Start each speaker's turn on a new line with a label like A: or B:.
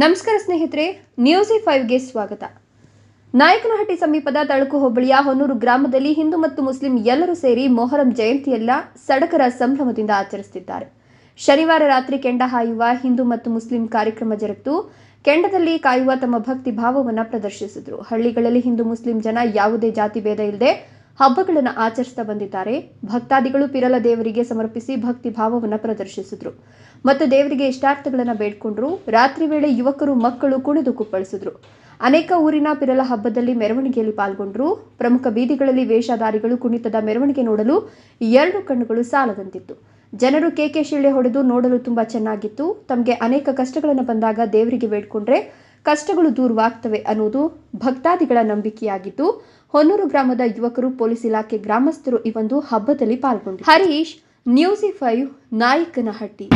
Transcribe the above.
A: ನಮಸ್ಕಾರ ಸ್ನೇಹಿತರೆ ನ್ಯೂಸಿ ಫೈವ್ಗೆ ಸ್ವಾಗತ. ನಾಯಕನಹಟ್ಟಿ ಸಮೀಪದ ತಳಕು ಹೋಬಳಿಯ ಹೊನ್ನೂರು ಗ್ರಾಮದಲ್ಲಿ ಹಿಂದೂ ಮತ್ತು ಮುಸ್ಲಿಂ ಎಲ್ಲರೂ ಸೇರಿ ಮೊಹರಂ ಜಯಂತಿಯೆಲ್ಲ ಸಡಕರ ಸಂಭ್ರಮದಿಂದ ಆಚರಿಸುತ್ತಿದ್ದಾರೆ. ಶನಿವಾರ ರಾತ್ರಿ ಕೆಂಡ ಹಾಯುವ ಹಿಂದೂ ಮತ್ತು ಮುಸ್ಲಿಂ ಕಾರ್ಯಕ್ರಮ ಜರುಗಿತು. ಕೆಂಡದಲ್ಲಿ ಕಾಯುವ ತಮ್ಮ ಭಕ್ತಿ ಭಾವವನ್ನು ಪ್ರದರ್ಶಿಸಿದರು. ಹಳ್ಳಿಗಳಲ್ಲಿ ಹಿಂದೂ, ಮುಸ್ಲಿಂ ಜನ ಯಾವುದೇ ಜಾತಿ ಭೇದ ಇಲ್ಲದೆ ಹಬ್ಬಗಳನ್ನು ಆಚರಿಸ್ತಾ ಬಂದಿದ್ದಾರೆ. ಭಕ್ತಾದಿಗಳು ಪಿರಲ ದೇವರಿಗೆ ಸಮರ್ಪಿಸಿ ಭಕ್ತಿ ಭಾವವನ್ನು ಪ್ರದರ್ಶಿಸಿದ್ರು. ಮತ್ತು ದೇವರಿಗೆ ಇಷ್ಟಾರ್ಥಗಳನ್ನು ಬೇಡ್ಕೊಂಡ್ರು. ರಾತ್ರಿ ವೇಳೆ ಯುವಕರು, ಮಕ್ಕಳು ಕುಣಿದು ಕುಪ್ಪಳಿಸಿದ್ರು. ಅನೇಕ ಊರಿನ ಪಿರಲ ಹಬ್ಬದಲ್ಲಿ ಮೆರವಣಿಗೆಯಲ್ಲಿ ಪಾಲ್ಗೊಂಡ್ರು. ಪ್ರಮುಖ ಬೀದಿಗಳಲ್ಲಿ ವೇಷಧಾರಿಗಳು ಕುಣಿತದ ಮೆರವಣಿಗೆ ನೋಡಲು ಎರಡು ಕಣ್ಣುಗಳು ಸಾಲದಂತಿತ್ತು. ಜನರು ಕೇಕೆ ಶಿಳ್ಳೆ ಹೊಡೆದು ನೋಡಲು ತುಂಬಾ ಚೆನ್ನಾಗಿತ್ತು. ತಮಗೆ ಅನೇಕ ಕಷ್ಟಗಳನ್ನು ಬಂದಾಗ ದೇವರಿಗೆ ಬೇಡ್ಕೊಂಡ್ರೆ ಕಷ್ಟಗಳು ದೂರವಾಗ್ತವೆ ಅನ್ನೋದು ಭಕ್ತಾದಿಗಳ ನಂಬಿಕೆಯಾಗಿದ್ದು, ಹೊನ್ನೂರು ಗ್ರಾಮದ ಯುವಕರು ಪೊಲೀಸ್ ಇಲಾಖೆ ಗ್ರಾಮಸ್ಥರು ಈ ಒಂದು ಹಬ್ಬದಲ್ಲಿ ಪಾಲ್ಗೊಂಡಿದ್ದಾರೆ. Harish, news five, Nayakanahatti.